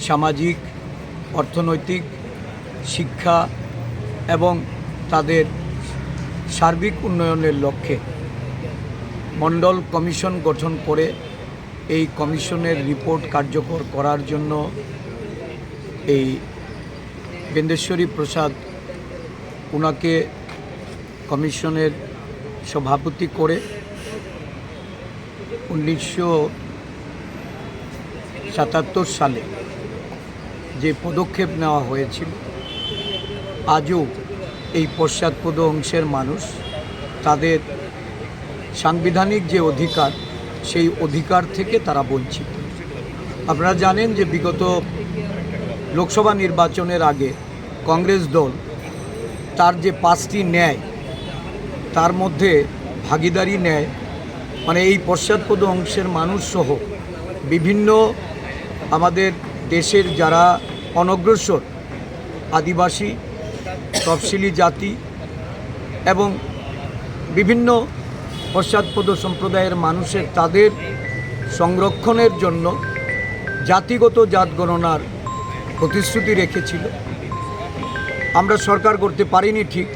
সামাজিক, অর্থনৈতিক, শিক্ষা এবং তাদের সার্বিক উন্নয়নের লক্ষ্যে মণ্ডল কমিশন গঠন করে এই কমিশনের রিপোর্ট কার্যকর করার জন্য এই বেন্দেশ্বরী প্রসাদ ওনাকে কমিশনের সভাপতি করে উনিশশো সাতাত্তর সালে যে পদক্ষেপ নেওয়া হয়েছিল, আজও এই পশ্চাৎপদ অংশের মানুষ তাদের সাংবিধানিক যে অধিকার, সেই অধিকার থেকে তারা বঞ্চিত। আপনারা জানেন যে বিগত লোকসভা নির্বাচনের আগে কংগ্রেস দল তার যে পাঁচটি ন্যায়, তার মধ্যে ভাগিদারি ন্যায় মানে এই পশ্চাৎপদ অংশের মানুষ সহ বিভিন্ন আমাদের দেশের যারা অনগ্রসর আদিবাসী, তফসিলি জাতি এবং বিভিন্ন পশ্চাৎপদ সম্প্রদায়ের মানুষের তাদের সংরক্ষণের জন্য জাতিগত জাত গণনার প্রতিশ্রুতি রেখেছিল। আমরা সরকার করতে পারিনি ঠিক,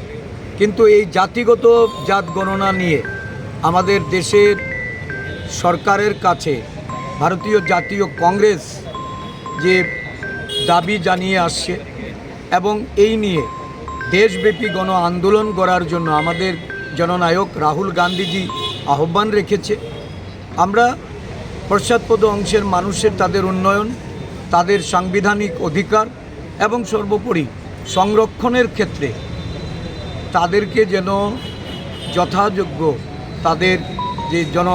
কিন্তু এই জাতিগত জাত গণনা নিয়ে আমাদের দেশের সরকারের কাছে ভারতীয় জাতীয় কংগ্রেস যে দাবি জানিয়ে আসছে এবং এই নিয়ে দেশব্যাপী গণ আন্দোলন করার জন্য আমাদের জননায়ক রাহুল গান্ধীজি আহ্বান রেখেছে। আমরা পশ্চাৎপদ অংশের মানুষের তাদের উন্নয়ন, তাদের সাংবিধানিক অধিকার এবং সর্বোপরি সংরক্ষণের ক্ষেত্রে তাদেরকে যেন যথাযোগ্য তাদের যে জন